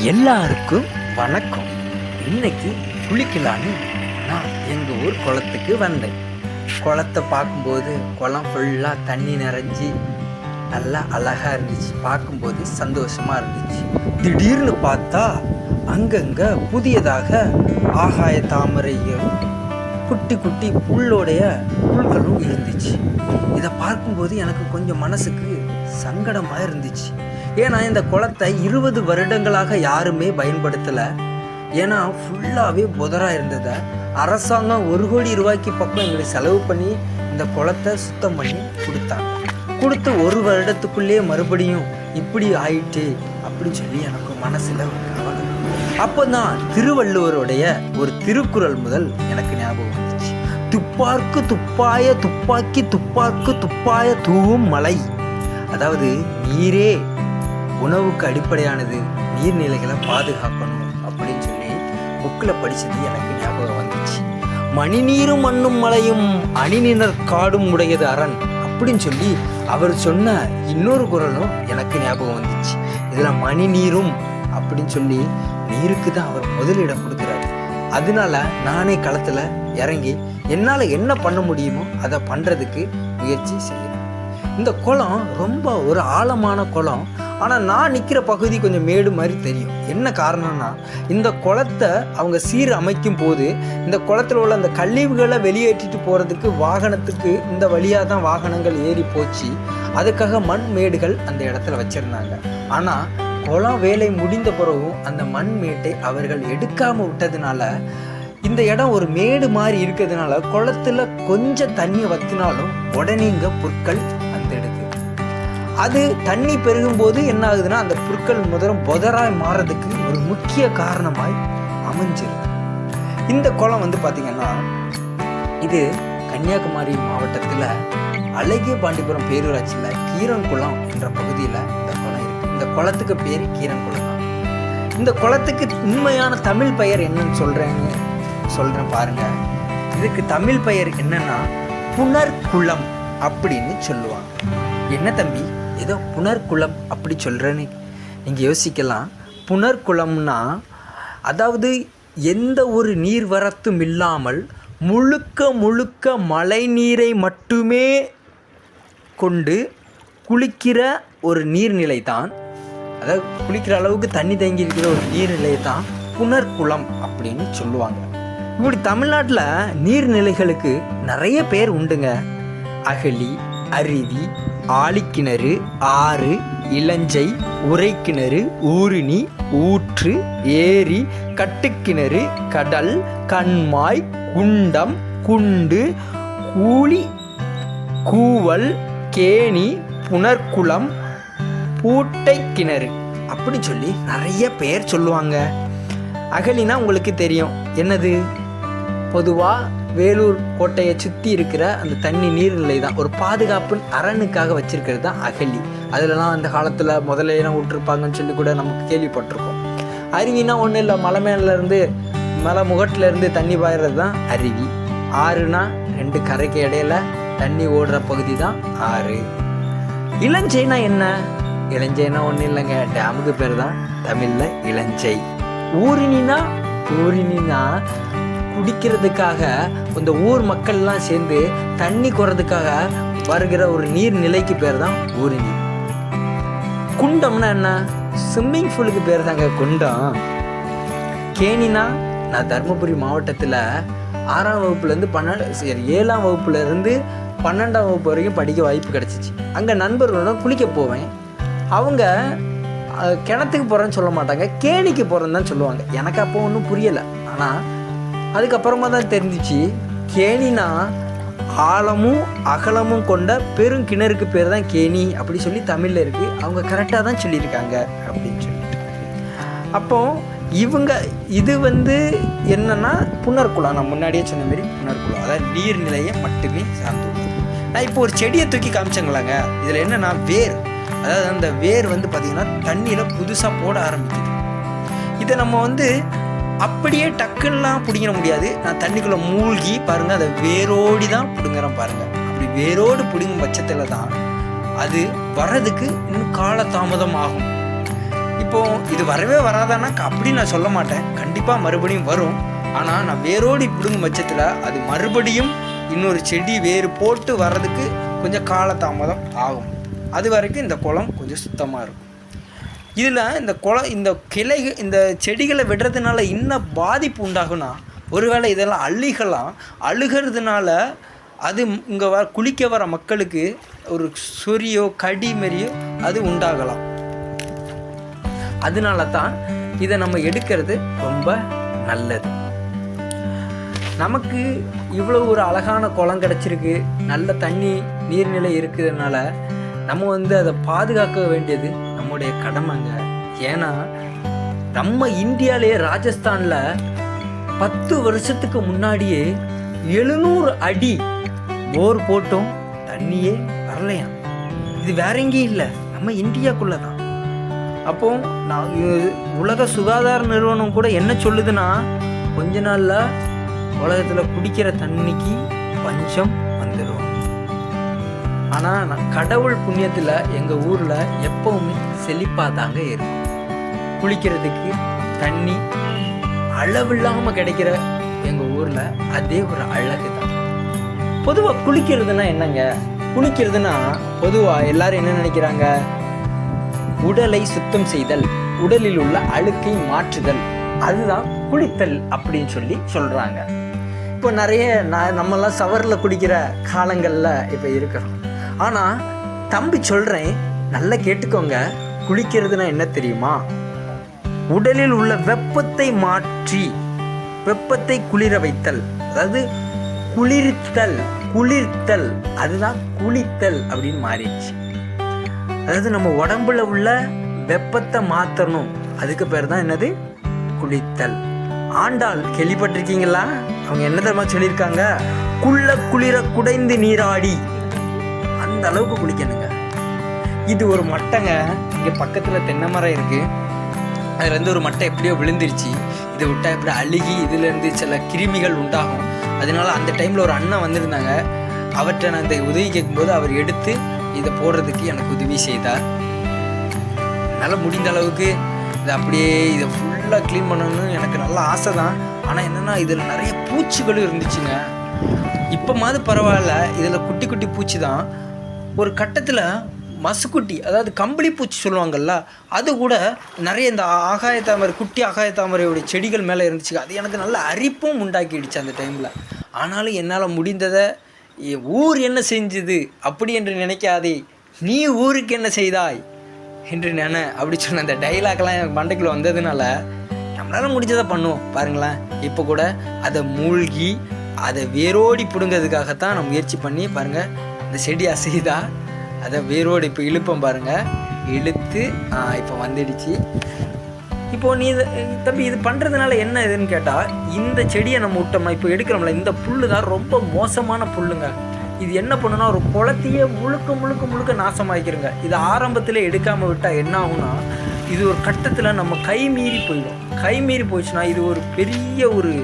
எல்லாருக்கும் வணக்கம். இன்னைக்கு குளிக்கலான்னு நான் எங்கள் ஊர் குளத்துக்கு வந்தேன். குளத்தை பார்க்கும்போது குளம் ஃபுல்லாக தண்ணி நிறைஞ்சி நல்லா அழகாக இருந்துச்சு. பார்க்கும்போது சந்தோஷமாக இருந்துச்சு. திடீர்னு பார்த்தா அங்கங்கே புதியதாக ஆகாய தாமரையும் குட்டி குட்டி புல்லோடைய புல்களும் இருந்துச்சு. இதை பார்க்கும்போது எனக்கு கொஞ்சம் மனசுக்கு சங்கடமாக இருந்துச்சு. ஏன்னா இந்த குளத்தை இருபது வருடங்களாக யாருமே பயன்படுத்தலை. ஏன்னா ஃபுல்லாகவே புதராக இருந்ததை. அரசாங்கம் ஒரு கோடி ரூபாய்க்கு பக்கம் எங்களுக்கு செலவு பண்ணி இந்த குளத்தை சுத்தம் பண்ணி கொடுத்தாங்க. கொடுத்து ஒரு வருடத்துக்குள்ளேயே மறுபடியும் இப்படி ஆயிட்டு அப்படின்னு சொல்லி எனக்கு மனசில் ஒரு கவலை. அப்போ தான் திருவள்ளுவருடைய ஒரு திருக்குறள் முதல் எனக்கு ஞாபகம் வந்துச்சு. துப்பார்க்கு துப்பாய துப்பாக்கி துப்பார்க்கு துப்பாய தூவும் மலை. அதாவது நீரே உணவுக்கு அடிப்படையானது நீர்நிலைகளை பாதுகாக்கணும் அப்படின்னு சொல்லி புக்கில் படிச்சது எனக்கு ஞாபகம் வந்துச்சு. மணிநீரும் மண்ணும் மலையும் அணிநினர் காடும் உடையது அரண் அப்படின்னு சொல்லி அவர் சொன்ன இன்னொரு குரலும் எனக்கு ஞாபகம் வந்துச்சு. இதில் மணி நீரும் அப்படின்னு சொல்லி நீருக்கு தான் அவர் முதலிடம் கொடுக்குறாரு. அதனால நானே களத்தில் இறங்கி என்னால் என்ன பண்ண முடியுமோ அதை பண்ணுறதுக்கு முயற்சி செய்யணும் இந்த குளம் ரொம்ப ஒரு ஆழமான குளம். ஆனால் நான் நிற்கிற பகுதி கொஞ்சம் மேடு மாதிரி தெரியும். என்ன காரணம்னா இந்த குளத்தை அவங்க சீர் அமைக்கும் போது இந்த குளத்தில் உள்ள அந்த கழிவுகளை வெளியேற்றிட்டு போகிறதுக்கு வாகனத்துக்கு இந்த வழியாக தான் வாகனங்கள் ஏறி போச்சு. அதுக்காக மண் மேடுகள் அந்த இடத்துல வச்சுருந்தாங்க. ஆனால் குளம் வேலை முடிந்த பிறகும் அந்த மண் மேட்டை அவர்கள் எடுக்காமல் விட்டதுனால இந்த இடம் ஒரு மேடு மாதிரி இருக்கிறதுனால குளத்துல கொஞ்சம் தண்ணி வத்தினாலும் உடனே இங்கே புற்கள் அது தண்ணி பெருகும் போது என்ன ஆகுதுன்னா அந்த புற்கள் முதலும் புதராய் மாறதுக்கு ஒரு முக்கிய காரணமாய் அமைஞ்சிருது இந்த குளம் வந்து பார்த்தீங்கன்னா இது கன்னியாகுமரி மாவட்டத்தில் அழகிய பாண்டிபுரம் பேரூராட்சியில் கீரன்குளம் என்ற பகுதியில் இந்த குளம் இருக்கு. இந்த குளத்துக்கு பேர் கீரன்குளம் தான். இந்த குளத்துக்கு உண்மையான தமிழ் பெயர் என்னன்னு சொல்கிறேன்னு சொல்கிறேன் பாருங்கள் இதுக்கு தமிழ் பெயர் என்னன்னா புனர்குளம் அப்படின்னு சொல்லுவாங்க. என்ன தம்பி? ஏதோ புனர்குளம் அப்படி சொல்கிறேன்னு நீங்கள் யோசிக்கலாம். புனர்குளம்னா அதாவது எந்த ஒரு நீர்வரத்தும் இல்லாமல் முழுக்க முழுக்க மழை நீரை மட்டுமே கொண்டு குளிக்கிற ஒரு நீர்நிலை தான் அதாவது குளிக்கிற அளவுக்கு தண்ணி தேங்கி இருக்கிற ஒரு நீர்நிலை தான் புனர்குளம் அப்படின்னு சொல்லுவாங்க. இப்படி தமிழ்நாட்டில் நீர்நிலைகளுக்கு நிறைய பேர் உண்டுங்க. அகலி அருவி ஆழிக்கிணறு ஆறு இளஞ்சை உரைக்கிணறு ஊருணி ஊற்று ஏரி கட்டுக்கிணறு கடல் கண்மாய் குண்டம் குண்டு கூலி கூவல் கேணி புனர்குளம் பூட்டை கிணறு அப்படி சொல்லி நிறைய பேர் சொல்லுவாங்க. அகலினா உங்களுக்கு தெரியும். என்னது? பொதுவாக வேலூர் கோட்டையை சுற்றி இருக்கிற அந்த தண்ணி நீர்நிலை தான். ஒரு பாதுகாப்பு அரணுக்காக வச்சிருக்கிறது தான் அகழி அதிலலாம் அந்த காலத்தில் முதலையெல்லாம் விட்டுருப்பாங்கன்னு சொல்லி கூட நமக்கு கேள்விப்பட்டிருக்கோம். அருவினா ஒன்றும் இல்லை மலை மேலேருந்து மலை முகட்டிலேருந்து தண்ணி பாயிறது தான் அருவி. ஆறுனா ரெண்டு கரைக்கு இடையில தண்ணி ஓடுற பகுதி தான் ஆறு. இளஞ்சைனா என்ன? இளஞ்சைனா ஒன்றும் இல்லைங்க டேமுக்கு பேர் தான் தமிழில் இளஞ்சை. ஊரினா ஊரினா குடிக்கிறதுக்காக இந்த ஊர் மக்கள்லாம் சேர்ந்து தண்ணி குறதுக்காக வருகிற ஒரு நீர்நிலைக்கு பேர் தான் ஊரினி குண்டம்னா என்ன? ஸ்விம்மிங் பூலுக்கு பேர் தாங்க குண்டம். கேணினா நான் தருமபுரி மாவட்டத்தில் ஆறாம் வகுப்புலேருந்து பன்னெண்டு சரி ஏழாம் வகுப்புலேருந்து பன்னெண்டாம் வகுப்பு வரைக்கும் படிக்க வாய்ப்பு கிடச்சிச்சு. அங்கே நண்பர்களோட குளிக்க போவேன். அவங்க கிணத்துக்கு போகிறேன்னு சொல்ல மாட்டாங்க கேணிக்கு போகிறேன்னு தான் சொல்லுவாங்க. எனக்கு அப்போ ஒன்றும் புரியலை. ஆனால் அதுக்கப்புறமா தான் தெரிஞ்சிச்சு கேணினா ஆழமும் அகலமும் கொண்ட பெரும் கிணறுக்கு பேர் தான் கேணி அப்படி சொல்லி தமிழில் இருக்குது அவங்க கரெக்டாக தான் சொல்லியிருக்காங்க அப்படின்னு சொல்லிட்டு. அப்போ இவங்க இது வந்து என்னன்னா புனர்குளம் நான் முன்னாடியே சொன்ன மாதிரி புனர்குளம் அதாவது நீர்நிலையை மட்டுமே சார்ந்துள்ளது நான் இப்போ ஒரு செடியை தூக்கி காமிச்சங்களாங்க. இதில் என்னன்னா வேர். அதாவது அந்த வேர் வந்து பார்த்திங்கன்னா தண்ணியில் புதுசாக போட ஆரம்பிக்குது. இதை நம்ம வந்து அப்படியே டக்குன்னெலாம் பிடிங்கிற முடியாது. நான் தண்ணிக்குள்ளே மூழ்கி பாருங்கள் அதை வேரோடி தான் பிடுங்குறேன் பாருங்கள் அப்படி வேரோடு பிடுங்கும் பட்சத்தில் தான் அது வர்றதுக்கு இன்னும் காலதாமதம் ஆகும். இப்போது இது வரவே வராதானா அப்படி நான் சொல்ல மாட்டேன். கண்டிப்பாக மறுபடியும் வரும். ஆனால் நான் வேரோடி பிடுங்கும் பட்சத்தில் அது மறுபடியும் இன்னொரு செடி வேறு போட்டு வர்றதுக்கு கொஞ்சம் காலதாமதம் ஆகும். அது வரைக்கும் இந்த குளம் கொஞ்சம் சுத்தமாக இருக்கும். இதில் இந்த குள இந்த கிளை இந்த செடிகளை விடுறதுனால இன்னும் பாதிப்பு உண்டாகும்னா ஒருவேளை இதெல்லாம் அள்ளிகளாம் அழுகிறதுனால அது இங்கே வர குளிக்க வர மக்களுக்கு ஒரு சொரியோ கடி மாரியோ அது உண்டாகலாம். அதனால தான் இதை நம்ம எடுக்கிறது ரொம்ப நல்லது. நமக்கு இவ்வளோ ஒரு அழகான குளம் கிடச்சிருக்கு. நல்ல தண்ணி நீர்நிலை இருக்கிறதுனால நம்ம வந்து அதை பாதுகாக்க வேண்டியது நம்முடைய கடமைங்க. ஏன்னா நம்ம இந்தியாவிலேயே ராஜஸ்தானில் பத்து வருஷத்துக்கு முன்னாடியே எழுநூறு அடி போர் போட்டும் தண்ணியே வரலையாம். இது வேற எங்கேயும் இல்லை. நம்ம இந்தியாக்குள்ளே தான் அப்போ நான் உலக சுகாதார நிறுவனம் கூட என்ன சொல்லுதுன்னா கொஞ்ச நாளில் உலகத்தில் குடிக்கிற தண்ணிக்கு பஞ்சம் வந்துடும் ஆனால் நான் கடவுள் புண்ணியத்தில் எங்கள் ஊரில் எப்பவுமே செழிப்பாக தாங்க இருக்கும். குளிக்கிறதுக்கு தண்ணி அளவில்லாமல் கிடைக்கிற எங்கள் ஊரில் அதே ஒரு அழகு தான். பொதுவாக குளிக்கிறதுனா என்னங்க? குளிக்கிறதுனா பொதுவாக எல்லாரும் என்ன நினைக்கிறாங்க? உடலை சுத்தம் செய்தல் உடலில் உள்ள அழுக்கை மாற்றுதல் அதுதான் குளித்தல் அப்படின்னு சொல்லி சொல்கிறாங்க இப்போ நிறைய நான் நம்மலாம் சவரில் குடிக்கிற காலங்களில் இப்போ இருக்கிறோம். ஆனால் தம்பி சொல்கிறேன் நல்லா கேட்டுக்கோங்க. குளிக்கிறதுனா என்ன தெரியுமா? உடலில் உள்ள வெப்பத்தை மாற்றி வெப்பத்தை குளிர வைத்தல். அதாவது குளிர்த்தல் குளிர்த்தல். அதுதான் குளித்தல் அப்படின்னு மாறிடுச்சு. அதாவது நம்ம உடம்புல உள்ள வெப்பத்தை மாற்றணும் அதுக்கு பேர் தான் என்னது? குளித்தல். ஆண்டாள் கேள்விப்பட்டிருக்கீங்களா? அவங்க என்ன தெரியுமா சொல்லியிருக்காங்க? குள்ள குளிர குடைந்து நீராடி. அந்த அளவுக்கு குளிக்கணுங்க. இது ஒரு மட்டைங்க. இங்கே பக்கத்தில் தென்னை மரம் இருக்குது அதுல இருந்து ஒரு மட்டை எப்படியோ விழுந்துருச்சு. இதை விட்டால் எப்படி அழுகி இதுலேருந்து சில கிருமிகள் உண்டாகும். அதனால அந்த டைமில் ஒரு அண்ணன் வந்திருந்தாங்க. அவர்கிட்ட நான் இந்த உதவி கேட்கும்போது அவர் எடுத்து இதை போடுறதுக்கு எனக்கு உதவி செய்தார். என்னால் முடிந்த அளவுக்கு இதை அப்படியே இதை ஃபுல்லாக க்ளீன் பண்ணணும்னு எனக்கு நல்ல ஆசை தான் ஆனால் என்னென்னா இதில் நிறைய பூச்சிகளும் இருந்துச்சுங்க. இப்போ மாதிரி பரவாயில்ல. இதில் குட்டி குட்டி பூச்சி தான் ஒரு கட்டத்தில் மசுக்குட்டி அதாவது கம்பளி பூச்சி சொல்லுவாங்கல்ல அது கூட நிறைய இந்த ஆகாய தாமரை குட்டி ஆகாய தாமரையோட செடிகள் மேலே இருந்துச்சு. அது எனக்கு நல்ல அரிப்பும் உண்டாக்கிடுச்சு அந்த டைமில். ஆனாலும் என்னால் முடிந்ததை ஊர் என்ன செஞ்சது? அப்படி என்று நினைக்காதே. நீ ஊருக்கு என்ன செய்தாய்? என்று நினை அப்படி சொன்ன அந்த டைலாக்லாம் எனக்கு மண்டைக்குள்ள வந்ததுனால நம்மளால் முடிஞ்சதை பண்ணுவோம். பாருங்களேன். இப்போ கூட அதை மூழ்கி அதை வேரோடி பிடுங்கிறதுக்காகத்தான் நான் முயற்சி பண்ணி பாருங்கள் இந்த செடி அசைதா அதை வேரோடு இப்போ இழுப்போம் பாருங்கள் இழுத்து இப்போ வந்துடுச்சு. இப்போது நீ இதை தம்பி இது பண்ணுறதுனால என்ன இதுன்னு கேட்டால் இந்த செடியை நம்ம விட்டோம்னா இப்போ எடுக்கிறோம்ல இந்த புல்லு தான் ரொம்ப மோசமான புல்லுங்க. இது என்ன பண்ணுன்னா ஒரு குளத்தையே முழுக்க முழுக்க முழுக்க நாசமாக்கிருங்க. இது ஆரம்பத்தில் எடுக்காமல் விட்டால் என்ன ஆகும்னா இது ஒரு கட்டத்தில் நம்ம கை மீறி போயிடும். கை மீறி போயிடுச்சுன்னா இது ஒரு பெரிய ஒரு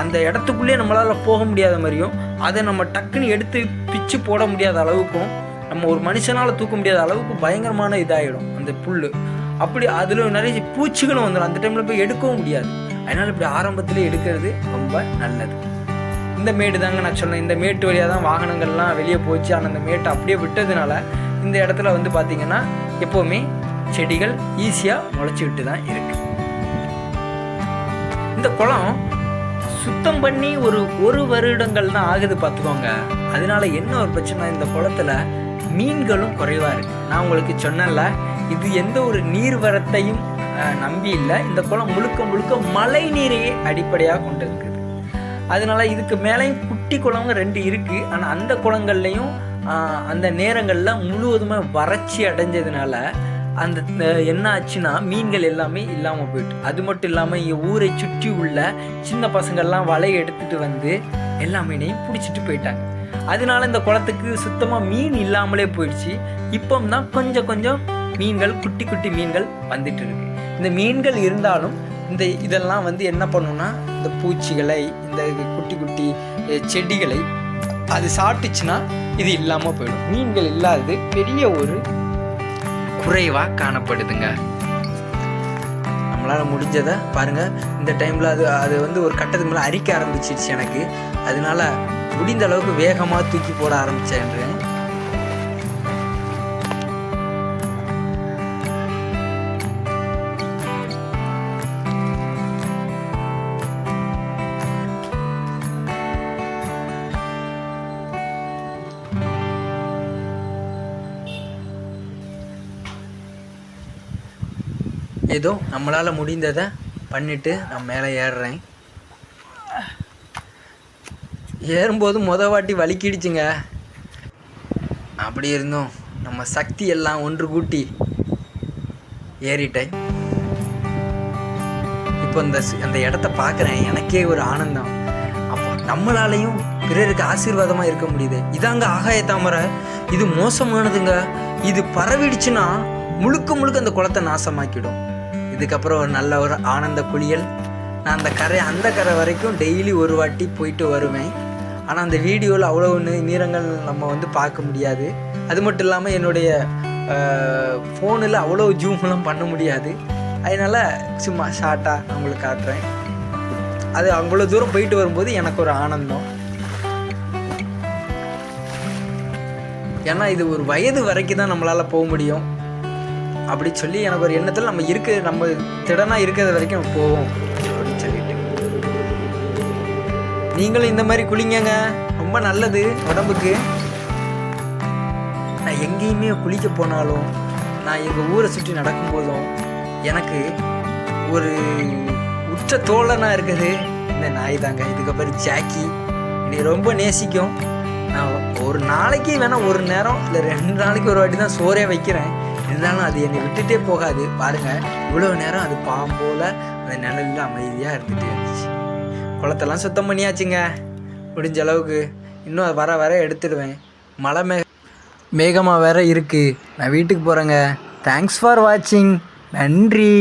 அந்த இடத்துக்குள்ளே நம்மளால் போக முடியாத மாதிரியும் அதை நம்ம டக்குன்னு எடுத்து பிச்சு போட முடியாத அளவுக்கும் நம்ம ஒரு மனுஷனால் தூக்க முடியாத அளவுக்கு பயங்கரமான இதாகிடும் அந்த புல் அப்படி அதில் நிறைய பூச்சிகளும் வந்துடும் அந்த டைமில் போய் எடுக்கவும் முடியாது. அதனால் இப்படி ஆரம்பத்திலே எடுக்கிறது ரொம்ப நல்லது. இந்த மேடு தாங்க நான் சொன்னேன் இந்த மேட்டு வழியாக தான் வாகனங்கள்லாம் வெளியே போச்சு. ஆனால் அந்த மேட்டை அப்படியே விட்டதுனால இந்த இடத்துல வந்து பார்த்திங்கன்னா எப்போவுமே செடிகள் ஈஸியாக முளைச்சிக்கிட்டு தான் இருக்குது இந்த குளம் சுத்தம் பண்ணி ஒரு ஒரு வருடங்கள் தான் ஆகுது பார்த்துக்கோங்க. அதனால என்ன ஒரு பிரச்சனை? இந்த குளத்தில் மீன்களும் குறைவா இருக்குது நான் உங்களுக்கு சொன்னேன்ல இது எந்த ஒரு நீர்வரத்தையும் நம்பி இல்லை. இந்த குளம் முழுக்க முழுக்க மழை நீரையே அடிப்படையாக கொண்டு இருக்குது அதனால இதுக்கு மேலேயும் குட்டி குளங்க ரெண்டு இருக்குது ஆனால் அந்த குளங்கள்லையும் அந்த நேரங்களில் முழுவதுமாக வறட்சி அடைஞ்சதுனால அந்த என்ன ஆச்சுன்னா மீன்கள் எல்லாமே இல்லாமல் போயிட்டு அது மட்டும் இல்லாமல் இங்கே ஊரை சுற்றி உள்ள சின்ன பசங்கள்லாம் வலையை எடுத்துட்டு வந்து எல்லா மீனையும் பிடிச்சிட்டு போயிட்டாங்க. அதனால இந்த குளத்துக்கு சுத்தமாக மீன் இல்லாமலே போயிடுச்சு. இப்போ தான் கொஞ்சம் கொஞ்சம் மீன்கள் குட்டி குட்டி மீன்கள் வந்துட்டு இருக்கு. இந்த மீன்கள் இருந்தாலும் இந்த இதெல்லாம் வந்து என்ன பண்ணுன்னா இந்த பூச்சிகளை இந்த குட்டி குட்டி செடிகளை அது சாப்பிட்டுச்சுன்னா இது இல்லாமல் போயிடும். மீன்கள் இல்லாதது பெரிய ஒரு குறைவாக காணப்படுதுங்க. நம்மளால் முடிஞ்சதை பாருங்கள் இந்த டைமில் அது அது வந்து ஒரு கட்டத்துக்கு மேலே அரிக்க ஆரம்பிச்சிருச்சு எனக்கு. அதனால முடிந்த அளவுக்கு வேகமாக தூக்கி போட ஆரம்பித்தேன்றேன் ஏதோ நம்மளால் முடிந்ததை பண்ணிவிட்டு நான் மேலே ஏறுறேன். ஏறும்போது முத வாட்டி வலிக்கிடுச்சுங்க. அப்படி இருந்தும் நம்ம சக்தி எல்லாம் ஒன்று கூட்டி ஏறிட்டேன். இப்போ இந்த அந்த இடத்த பார்க்குறேன். எனக்கே ஒரு ஆனந்தம். அப்போ நம்மளாலையும் பிறருக்கு ஆசீர்வாதமாக இருக்க முடியுது. இதாங்க ஆகாய தாமரை. இது மோசமானதுங்க. இது பரவிடுச்சுன்னா முழுக்க முழுக்க அந்த குளத்தை நாசமாக்கிடும். இதுக்கப்புறம் ஒரு நல்ல ஒரு ஆனந்த குளியல். நான் அந்த கரை அந்த கரை வரைக்கும் டெய்லி ஒரு வாட்டி போயிட்டு வருவேன். ஆனால் அந்த வீடியோவில் அவ்வளோ நி- நீரங்கள் நம்ம வந்து பார்க்க முடியாது. அது மட்டும் இல்லாமல் என்னுடைய ஃபோனில் அவ்வளோ ஜூம்லாம் பண்ண முடியாது. அதனால் சும்மா ஷார்ட்டாக நான் உங்களுக்கு காட்டுறேன். அது அவ்வளோ தூரம் போயிட்டு வரும்போது எனக்கு ஒரு ஆனந்தம். ஏன்னா இது ஒரு வயது வரைக்கும் தான் நம்மளால் போக முடியும். அப்படி சொல்லி எனக்கு ஒரு எண்ணத்தில் நம்ம இருக்க நம்ம திடனாக இருக்கிறது வரைக்கும் போவோம் அப்படின்னு சொல்லிட்டு. நீங்களும் இந்த மாதிரி குளிங்கங்க. ரொம்ப நல்லது உடம்புக்கு. நான் எங்கேயுமே குளிக்க போனாலும் நான் எங்கள் ஊரை சுற்றி நடக்கும்போதும் எனக்கு ஒரு உற்ற தோழனாக இருக்குது இந்த நாய் தாங்க. இதுக்கப்புறம் ஜாக்கி. என்னை ரொம்ப நேசிக்கும். நான் ஒரு நாளைக்கு வேணால் ஒரு நேரம் இல்லை ரெண்டு நாளைக்கு ஒரு வாட்டி தான் சோறே வைக்கிறேன். இருந்தாலும் அது என்னை விட்டுட்டே போகாது. பாருங்கள் இவ்வளோ நேரம் அது பாம்போல் அந்த நிழலில் அமைதியாக இருந்துகிட்டே இருந்துச்சு. குளத்தெல்லாம் சுத்தம் பண்ணியாச்சுங்க. முடிஞ்ச அளவுக்கு இன்னும் அது வர வர எடுத்துடுவேன். மழை மே மேகமாக வேற இருக்குது நான் வீட்டுக்கு போகிறேங்க தேங்க்ஸ் ஃபார் வாட்சிங் நன்றி.